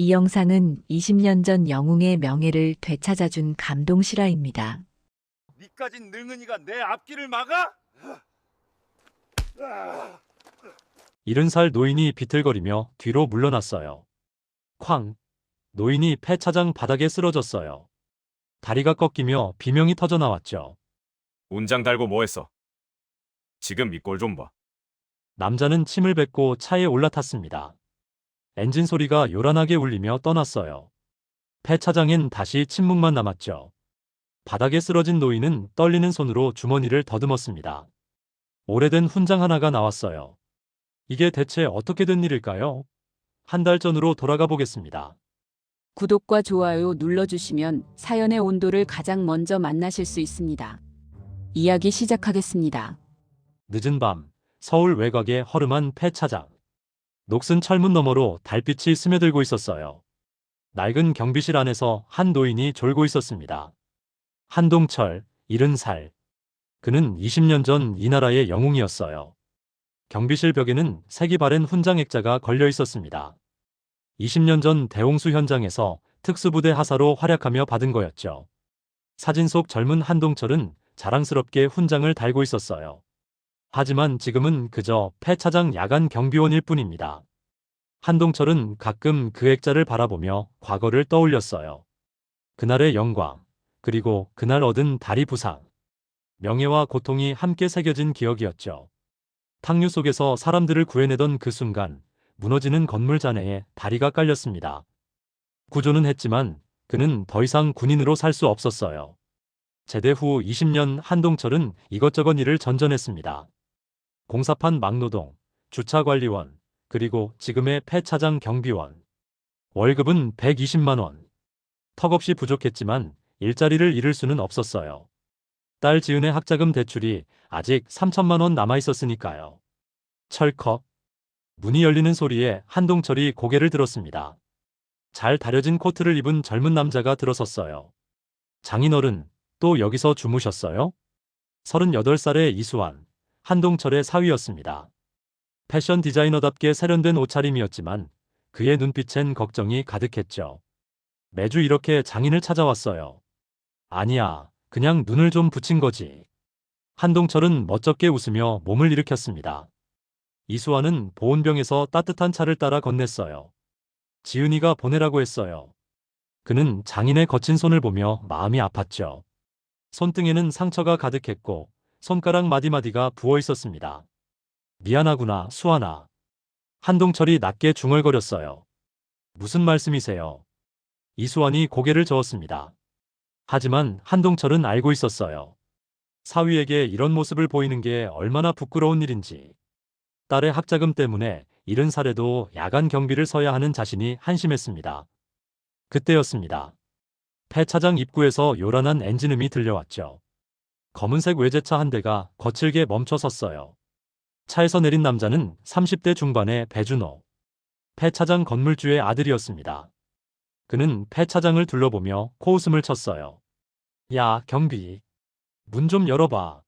이 영상은 20년 전 영웅의 명예를 되찾아준 감동 실화입니다. 니까진 늙은이가 내 앞길을 막아? 70살 노인이 비틀거리며 뒤로 물러났어요. 쾅! 노인이 폐차장 바닥에 쓰러졌어요. 다리가 꺾이며 비명이 터져 나왔죠. 운장 달고 뭐했어? 지금 이 꼴 좀 봐. 남자는 침을 뱉고 차에 올라탔습니다. 엔진 소리가 요란하게 울리며 떠났어요. 폐차장엔 다시 침묵만 남았죠. 바닥에 쓰러진 노인은 떨리는 손으로 주머니를 더듬었습니다. 오래된 훈장 하나가 나왔어요. 이게 대체 어떻게 된 일일까요? 한 달 전으로 돌아가 보겠습니다. 구독과 좋아요 눌러주시면 사연의 온도를 가장 먼저 만나실 수 있습니다. 이야기 시작하겠습니다. 늦은 밤, 서울 외곽의 허름한 폐차장. 녹슨 철문 너머로 달빛이 스며들고 있었어요. 낡은 경비실 안에서 한 노인이 졸고 있었습니다. 한동철, 70살. 그는 20년 전 이 나라의 영웅이었어요. 경비실 벽에는 색이 바랜 훈장 액자가 걸려 있었습니다. 20년 전 대홍수 현장에서 특수부대 하사로 활약하며 받은 거였죠. 사진 속 젊은 한동철은 자랑스럽게 훈장을 달고 있었어요. 하지만 지금은 그저 폐차장 야간 경비원일 뿐입니다. 한동철은 가끔 그 액자를 바라보며 과거를 떠올렸어요. 그날의 영광, 그리고 그날 얻은 다리 부상. 명예와 고통이 함께 새겨진 기억이었죠. 탕류 속에서 사람들을 구해내던 그 순간, 무너지는 건물 잔해에 다리가 깔렸습니다. 구조는 했지만 그는 더 이상 군인으로 살 수 없었어요. 제대 후 20년 한동철은 이것저것 일을 전전했습니다. 공사판 막노동, 주차관리원, 그리고 지금의 폐차장 경비원. 월급은 120만 원. 턱없이 부족했지만 일자리를 잃을 수는 없었어요. 딸 지은의 학자금 대출이 아직 3천만 원 남아 있었으니까요. 철컥. 문이 열리는 소리에 한동철이 고개를 들었습니다. 잘 다려진 코트를 입은 젊은 남자가 들어섰어요. 장인어른, 또 여기서 주무셨어요? 38살의 이수환, 한동철의 사위였습니다. 패션 디자이너답게 세련된 옷차림이었지만 그의 눈빛엔 걱정이 가득했죠. 매주 이렇게 장인을 찾아왔어요. 아니야, 그냥 눈을 좀 붙인 거지. 한동철은 멋쩍게 웃으며 몸을 일으켰습니다. 이수환은 보온병에서 따뜻한 차를 따라 건넸어요. 지은이가 보내라고 했어요. 그는 장인의 거친 손을 보며 마음이 아팠죠. 손등에는 상처가 가득했고 손가락 마디마디가 부어 있었습니다. 미안하구나, 수아나. 한동철이 낮게 중얼거렸어요. 무슨 말씀이세요? 이수환이 고개를 저었습니다. 하지만 한동철은 알고 있었어요. 사위에게 이런 모습을 보이는 게 얼마나 부끄러운 일인지. 딸의 학자금 때문에 이른 살에도 야간 경비를 서야 하는 자신이 한심했습니다. 그때였습니다. 폐차장 입구에서 요란한 엔진음이 들려왔죠. 검은색 외제차 한 대가 거칠게 멈춰 섰어요. 차에서 내린 남자는 30대 중반의 배준호. 폐차장 건물주의 아들이었습니다. 그는 폐차장을 둘러보며 코웃음을 쳤어요. 야, 경비. 문 좀 열어봐.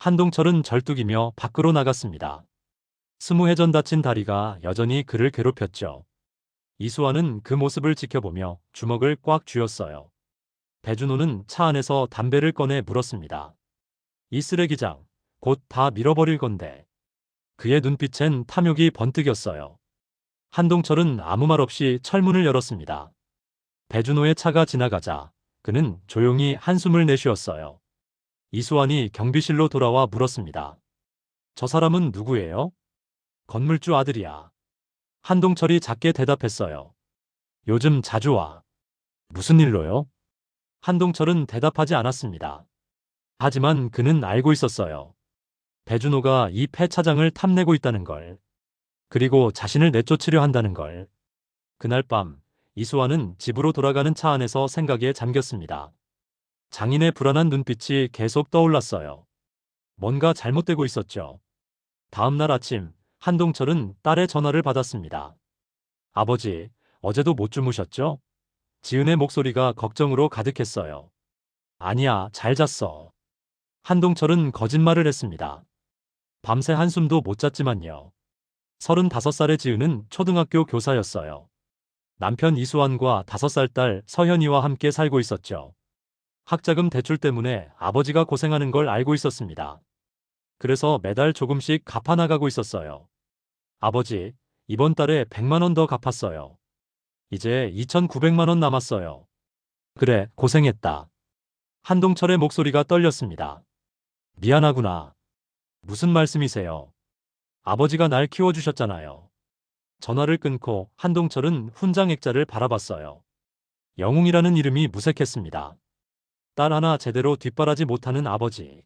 한동철은 절뚝이며 밖으로 나갔습니다. 스무 회전 다친 다리가 여전히 그를 괴롭혔죠. 이수환은 그 모습을 지켜보며 주먹을 꽉 쥐었어요. 배준호는 차 안에서 담배를 꺼내 물었습니다. 이 쓰레기장, 곧 다 밀어버릴 건데. 그의 눈빛엔 탐욕이 번뜩였어요. 한동철은 아무 말 없이 철문을 열었습니다. 배준호의 차가 지나가자 그는 조용히 한숨을 내쉬었어요. 이수환이 경비실로 돌아와 물었습니다. 저 사람은 누구예요? 건물주 아들이야. 한동철이 작게 대답했어요. 요즘 자주 와. 무슨 일로요? 한동철은 대답하지 않았습니다. 하지만 그는 알고 있었어요. 배준호가 이 폐차장을 탐내고 있다는 걸. 그리고 자신을 내쫓으려 한다는 걸. 그날 밤, 이수환은 집으로 돌아가는 차 안에서 생각에 잠겼습니다. 장인의 불안한 눈빛이 계속 떠올랐어요. 뭔가 잘못되고 있었죠. 다음 날 아침, 한동철은 딸의 전화를 받았습니다. 아버지, 어제도 못 주무셨죠? 지은의 목소리가 걱정으로 가득했어요. 아니야, 잘 잤어. 한동철은 거짓말을 했습니다. 밤새 한숨도 못 잤지만요. 35살의 지은은 초등학교 교사였어요. 남편 이수환과 5살 딸 서현이와 함께 살고 있었죠. 학자금 대출 때문에 아버지가 고생하는 걸 알고 있었습니다. 그래서 매달 조금씩 갚아나가고 있었어요. 아버지, 이번 달에 100만 원 더 갚았어요. 이제 2,900만 원 남았어요. 그래, 고생했다. 한동철의 목소리가 떨렸습니다. 미안하구나. 무슨 말씀이세요? 아버지가 날 키워주셨잖아요. 전화를 끊고 한동철은 훈장 액자를 바라봤어요. 영웅이라는 이름이 무색했습니다. 딸 하나 제대로 뒷바라지 못하는 아버지.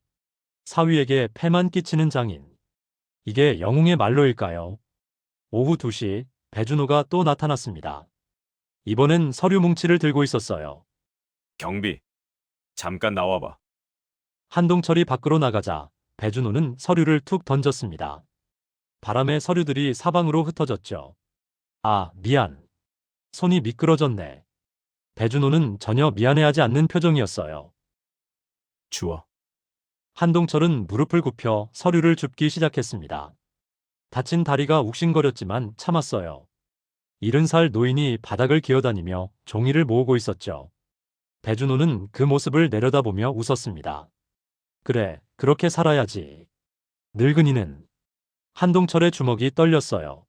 사위에게 패만 끼치는 장인. 이게 영웅의 말로일까요? 오후 2시 배준호가 또 나타났습니다. 이번엔 서류 뭉치를 들고 있었어요. 경비. 잠깐 나와봐. 한동철이 밖으로 나가자 배준호는 서류를 툭 던졌습니다. 바람에 서류들이 사방으로 흩어졌죠. 아, 미안. 손이 미끄러졌네. 배준호는 전혀 미안해하지 않는 표정이었어요. 주워. 한동철은 무릎을 굽혀 서류를 줍기 시작했습니다. 다친 다리가 욱신거렸지만 참았어요. 일흔 살 노인이 바닥을 기어다니며 종이를 모으고 있었죠. 배준호는 그 모습을 내려다보며 웃었습니다. 그래, 그렇게 살아야지. 늙은이는 한동철의 주먹이 떨렸어요.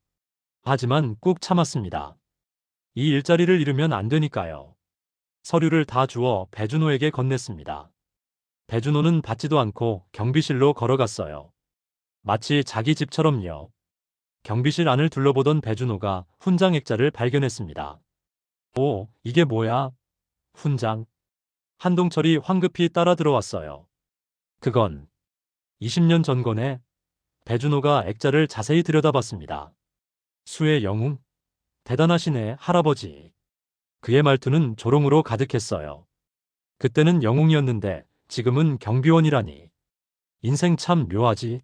하지만 꾹 참았습니다. 이 일자리를 잃으면 안 되니까요. 서류를 다 주워 배준호에게 건넸습니다. 배준호는 받지도 않고 경비실로 걸어갔어요. 마치 자기 집처럼요. 경비실 안을 둘러보던 배준호가 훈장 액자를 발견했습니다. 오, 이게 뭐야? 훈장. 한동철이 황급히 따라 들어왔어요. 그건 20년 전 거네. 배준호가 액자를 자세히 들여다봤습니다. 수의 영웅? 대단하시네, 할아버지. 그의 말투는 조롱으로 가득했어요. 그때는 영웅이었는데 지금은 경비원이라니. 인생 참 묘하지.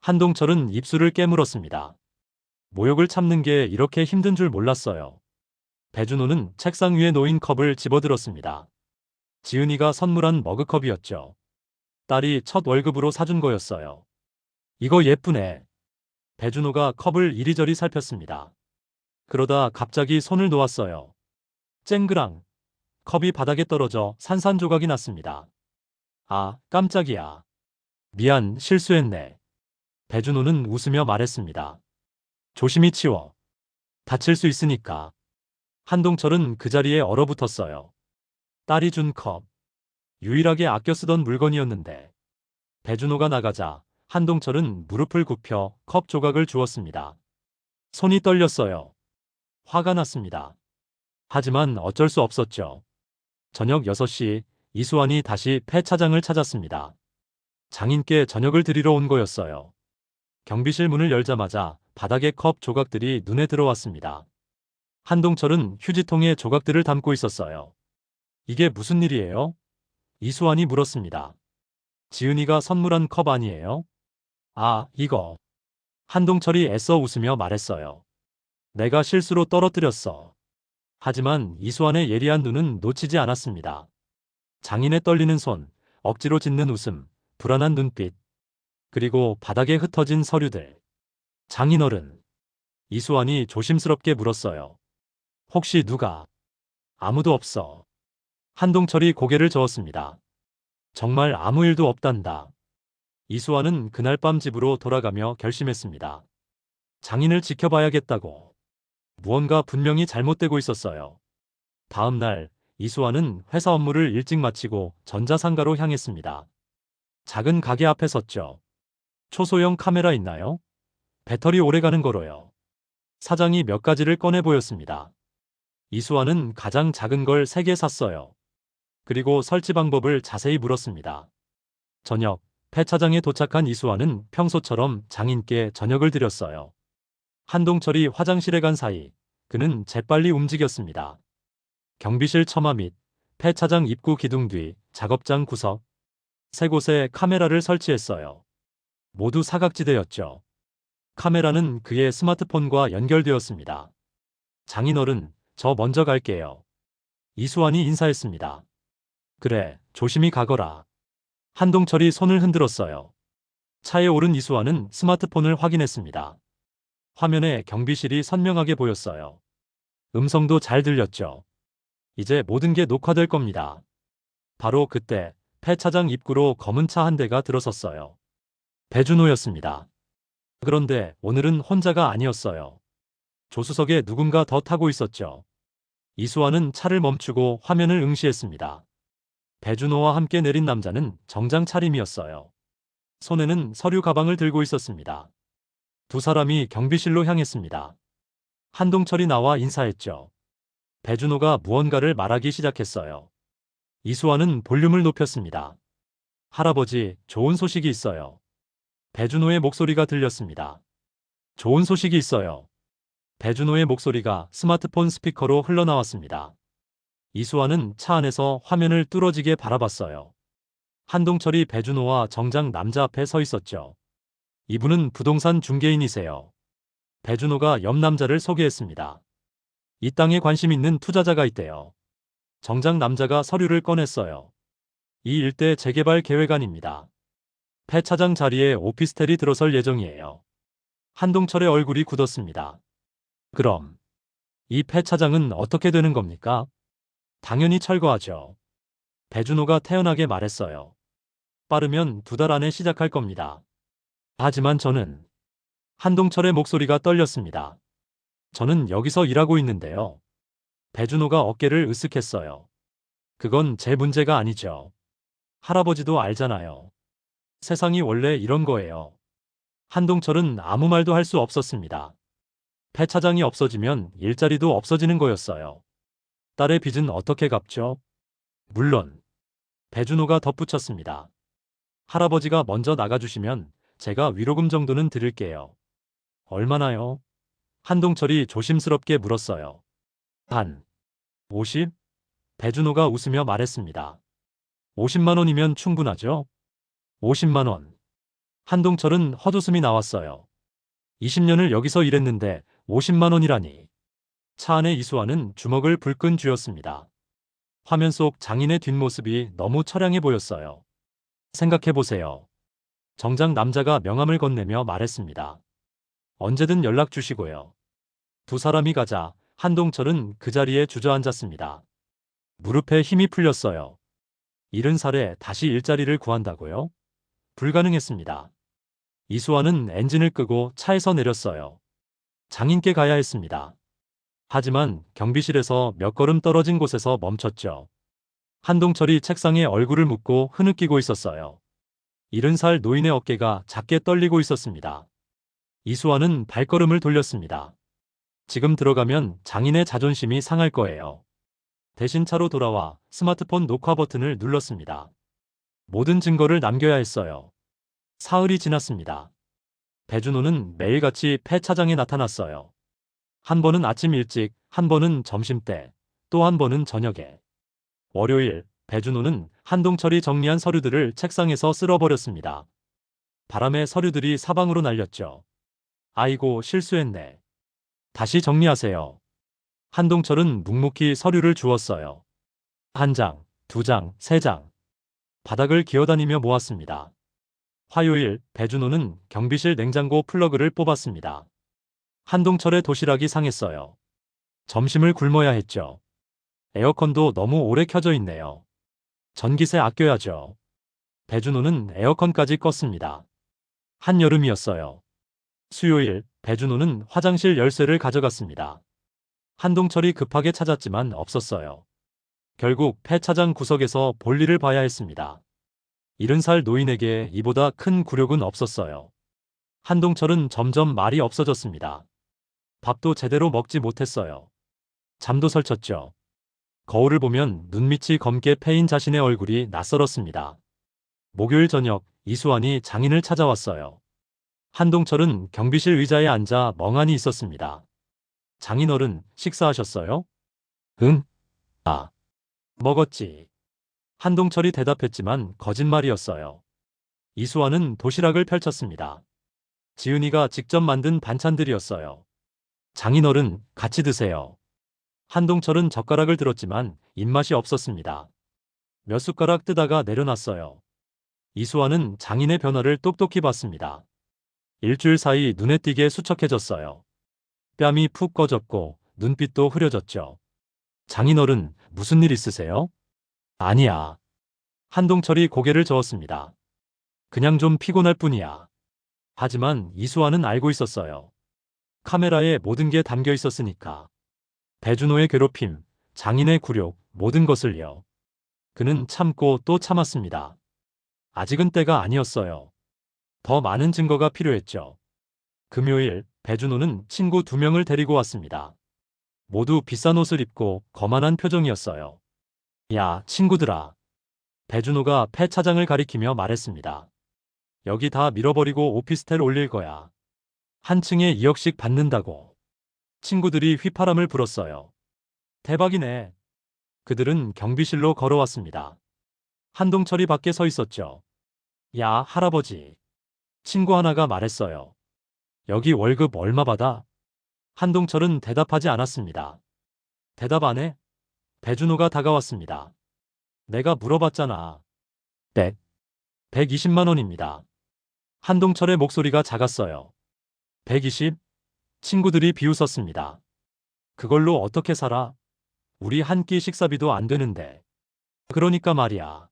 한동철은 입술을 깨물었습니다. 모욕을 참는 게 이렇게 힘든 줄 몰랐어요. 배준호는 책상 위에 놓인 컵을 집어들었습니다. 지은이가 선물한 머그컵이었죠. 딸이 첫 월급으로 사준 거였어요. 이거 예쁘네. 배준호가 컵을 이리저리 살폈습니다. 그러다 갑자기 손을 놓았어요. 쨍그랑. 컵이 바닥에 떨어져 산산조각이 났습니다. 아, 깜짝이야. 미안, 실수했네. 배준호는 웃으며 말했습니다. 조심히 치워. 다칠 수 있으니까. 한동철은 그 자리에 얼어붙었어요. 딸이 준 컵. 유일하게 아껴 쓰던 물건이었는데. 배준호가 나가자 한동철은 무릎을 굽혀 컵 조각을 주었습니다. 손이 떨렸어요. 화가 났습니다. 하지만 어쩔 수 없었죠. 저녁 6시 이수환이 다시 폐차장을 찾았습니다. 장인께 저녁을 드리러 온 거였어요. 경비실 문을 열자마자 바닥에 컵 조각들이 눈에 들어왔습니다. 한동철은 휴지통에 조각들을 담고 있었어요. 이게 무슨 일이에요? 이수환이 물었습니다. 지은이가 선물한 컵 아니에요? 아, 이거. 한동철이 애써 웃으며 말했어요. 내가 실수로 떨어뜨렸어. 하지만 이수환의 예리한 눈은 놓치지 않았습니다. 장인의 떨리는 손, 억지로 짓는 웃음, 불안한 눈빛, 그리고 바닥에 흩어진 서류들. 장인어른. 이수환이 조심스럽게 물었어요. 혹시 누가? 아무도 없어. 한동철이 고개를 저었습니다. 정말 아무 일도 없단다. 이수환은 그날 밤 집으로 돌아가며 결심했습니다. 장인을 지켜봐야겠다고. 무언가 분명히 잘못되고 있었어요. 다음 날 이수환은 회사 업무를 일찍 마치고 전자상가로 향했습니다. 작은 가게 앞에 섰죠. 초소형 카메라 있나요? 배터리 오래 가는 거로요. 사장이 몇 가지를 꺼내 보였습니다. 이수환은 가장 작은 걸 3개 샀어요. 그리고 설치 방법을 자세히 물었습니다. 저녁, 폐차장에 도착한 이수환은 평소처럼 장인께 저녁을 드렸어요. 한동철이 화장실에 간 사이 그는 재빨리 움직였습니다. 경비실 처마 및 폐차장 입구 기둥 뒤 작업장 구석 세 곳에 카메라를 설치했어요. 모두 사각지대였죠. 카메라는 그의 스마트폰과 연결되었습니다. 장인어른, 저 먼저 갈게요. 이수환이 인사했습니다. 그래, 조심히 가거라. 한동철이 손을 흔들었어요. 차에 오른 이수환은 스마트폰을 확인했습니다. 화면에 경비실이 선명하게 보였어요. 음성도 잘 들렸죠. 이제 모든 게 녹화될 겁니다. 바로 그때 폐차장 입구로 검은 차 한 대가 들어섰어요. 배준호였습니다. 그런데 오늘은 혼자가 아니었어요. 조수석에 누군가 더 타고 있었죠. 이수환은 차를 멈추고 화면을 응시했습니다. 배준호와 함께 내린 남자는 정장 차림이었어요. 손에는 서류 가방을 들고 있었습니다. 두 사람이 경비실로 향했습니다. 한동철이 나와 인사했죠. 배준호가 무언가를 말하기 시작했어요. 이수환은 볼륨을 높였습니다. 할아버지, 좋은 소식이 있어요. 배준호의 목소리가 들렸습니다. 좋은 소식이 있어요. 배준호의 목소리가 스마트폰 스피커로 흘러나왔습니다. 이수환은 차 안에서 화면을 뚫어지게 바라봤어요. 한동철이 배준호와 정장 남자 앞에 서 있었죠. 이분은 부동산 중개인이세요. 배준호가 옆 남자를 소개했습니다. 이 땅에 관심 있는 투자자가 있대요. 정장 남자가 서류를 꺼냈어요. 이 일대 재개발 계획안입니다. 폐차장 자리에 오피스텔이 들어설 예정이에요. 한동철의 얼굴이 굳었습니다. 그럼 이 폐차장은 어떻게 되는 겁니까? 당연히 철거하죠. 배준호가 태연하게 말했어요. 빠르면 두 달 안에 시작할 겁니다. 하지만 저는 한동철의 목소리가 떨렸습니다. 저는 여기서 일하고 있는데요. 배준호가 어깨를 으쓱했어요. 그건 제 문제가 아니죠. 할아버지도 알잖아요. 세상이 원래 이런 거예요. 한동철은 아무 말도 할 수 없었습니다. 폐차장이 없어지면 일자리도 없어지는 거였어요. 딸의 빚은 어떻게 갚죠? 물론 배준호가 덧붙였습니다. 할아버지가 먼저 나가주시면 제가 위로금 정도는 드릴게요. 얼마나요? 한동철이 조심스럽게 물었어요. 한 50? 배준호가 웃으며 말했습니다. 50만 원이면 충분하죠? 50만 원. 한동철은 헛웃음이 나왔어요. 20년을 여기서 일했는데 50만 원이라니. 차 안에 이수환은 주먹을 불끈 쥐었습니다. 화면 속 장인의 뒷모습이 너무 처량해 보였어요. 생각해보세요. 정장 남자가 명함을 건네며 말했습니다. 언제든 연락 주시고요. 두 사람이 가자 한동철은 그 자리에 주저앉았습니다. 무릎에 힘이 풀렸어요. 일흔 살에 다시 일자리를 구한다고요? 불가능했습니다. 이수환은 엔진을 끄고 차에서 내렸어요. 장인께 가야 했습니다. 하지만 경비실에서 몇 걸음 떨어진 곳에서 멈췄죠. 한동철이 책상에 얼굴을 묻고 흐느끼고 있었어요. 일흔 살 노인의 어깨가 작게 떨리고 있었습니다. 이수환은 발걸음을 돌렸습니다. 지금 들어가면 장인의 자존심이 상할 거예요. 대신 차로 돌아와 스마트폰 녹화 버튼을 눌렀습니다. 모든 증거를 남겨야 했어요. 사흘이 지났습니다. 배준호는 매일같이 폐차장에 나타났어요. 한 번은 아침 일찍, 한 번은 점심때, 또 한 번은 저녁에. 월요일, 배준호는 한동철이 정리한 서류들을 책상에서 쓸어버렸습니다. 바람에 서류들이 사방으로 날렸죠. 아이고, 실수했네. 다시 정리하세요. 한동철은 묵묵히 서류를 주었어요. 한 장, 두 장, 세 장. 바닥을 기어다니며 모았습니다. 화요일, 배준호는 경비실 냉장고 플러그를 뽑았습니다. 한동철의 도시락이 상했어요. 점심을 굶어야 했죠. 에어컨도 너무 오래 켜져 있네요. 전기세 아껴야죠. 배준호는 에어컨까지 껐습니다. 한여름이었어요. 수요일, 배준호는 화장실 열쇠를 가져갔습니다. 한동철이 급하게 찾았지만 없었어요. 결국 폐차장 구석에서 볼일을 봐야 했습니다. 일흔 살 노인에게 이보다 큰 굴욕은 없었어요. 한동철은 점점 말이 없어졌습니다. 밥도 제대로 먹지 못했어요. 잠도 설쳤죠. 거울을 보면 눈밑이 검게 패인 자신의 얼굴이 낯설었습니다. 목요일 저녁 이수환이 장인을 찾아왔어요. 한동철은 경비실 의자에 앉아 멍하니 있었습니다. 장인어른 식사하셨어요? 응? 아. 먹었지. 한동철이 대답했지만 거짓말이었어요. 이수환은 도시락을 펼쳤습니다. 지은이가 직접 만든 반찬들이었어요. 장인어른 같이 드세요. 한동철은 젓가락을 들었지만 입맛이 없었습니다. 몇 숟가락 뜨다가 내려놨어요. 이수환은 장인의 변화를 똑똑히 봤습니다. 일주일 사이 눈에 띄게 수척해졌어요. 뺨이 푹 꺼졌고 눈빛도 흐려졌죠. 장인어른, 무슨 일 있으세요? 아니야. 한동철이 고개를 저었습니다. 그냥 좀 피곤할 뿐이야. 하지만 이수환은 알고 있었어요. 카메라에 모든 게 담겨 있었으니까. 배준호의 괴롭힘, 장인의 굴욕, 모든 것을요. 그는 참고 또 참았습니다. 아직은 때가 아니었어요. 더 많은 증거가 필요했죠. 금요일, 배준호는 친구 두 명을 데리고 왔습니다. 모두 비싼 옷을 입고 거만한 표정이었어요. 야, 친구들아. 배준호가 폐 차장을 가리키며 말했습니다. 여기 다 밀어버리고 오피스텔 올릴 거야. 한 층에 2억씩 받는다고. 친구들이 휘파람을 불었어요. 대박이네. 그들은 경비실로 걸어왔습니다. 한동철이 밖에 서 있었죠. 야, 할아버지. 친구 하나가 말했어요. 여기 월급 얼마 받아? 한동철은 대답하지 않았습니다. 대답 안 해? 배준호가 다가왔습니다. 내가 물어봤잖아. 100. 120만 원입니다. 한동철의 목소리가 작았어요. 120? 친구들이 비웃었습니다. 그걸로 어떻게 살아? 우리 한 끼 식사비도 안 되는데. 그러니까 말이야.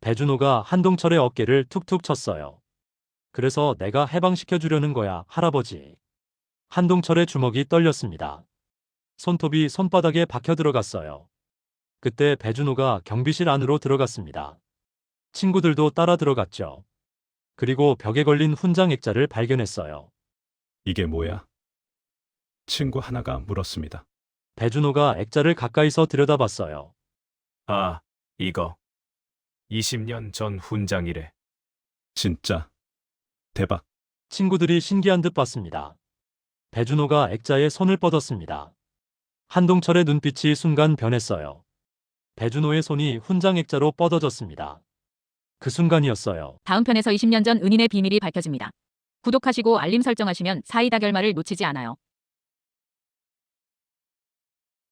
배준호가 한동철의 어깨를 툭툭 쳤어요. 그래서 내가 해방시켜 주려는 거야, 할아버지. 한동철의 주먹이 떨렸습니다. 손톱이 손바닥에 박혀 들어갔어요. 그때 배준호가 경비실 안으로 들어갔습니다. 친구들도 따라 들어갔죠. 그리고 벽에 걸린 훈장 액자를 발견했어요. 이게 뭐야? 친구 하나가 물었습니다. 배준호가 액자를 가까이서 들여다봤어요. 아, 이거. 20년 전 훈장이래. 진짜 대박. 친구들이 신기한 듯 봤습니다. 배준호가 액자에 손을 뻗었습니다. 한동철의 눈빛이 순간 변했어요. 배준호의 손이 훈장 액자로 뻗어졌습니다. 그 순간이었어요. 다음 편에서 20년 전 은인의 비밀이 밝혀집니다. 구독하시고 알림 설정하시면 사이다 결말을 놓치지 않아요.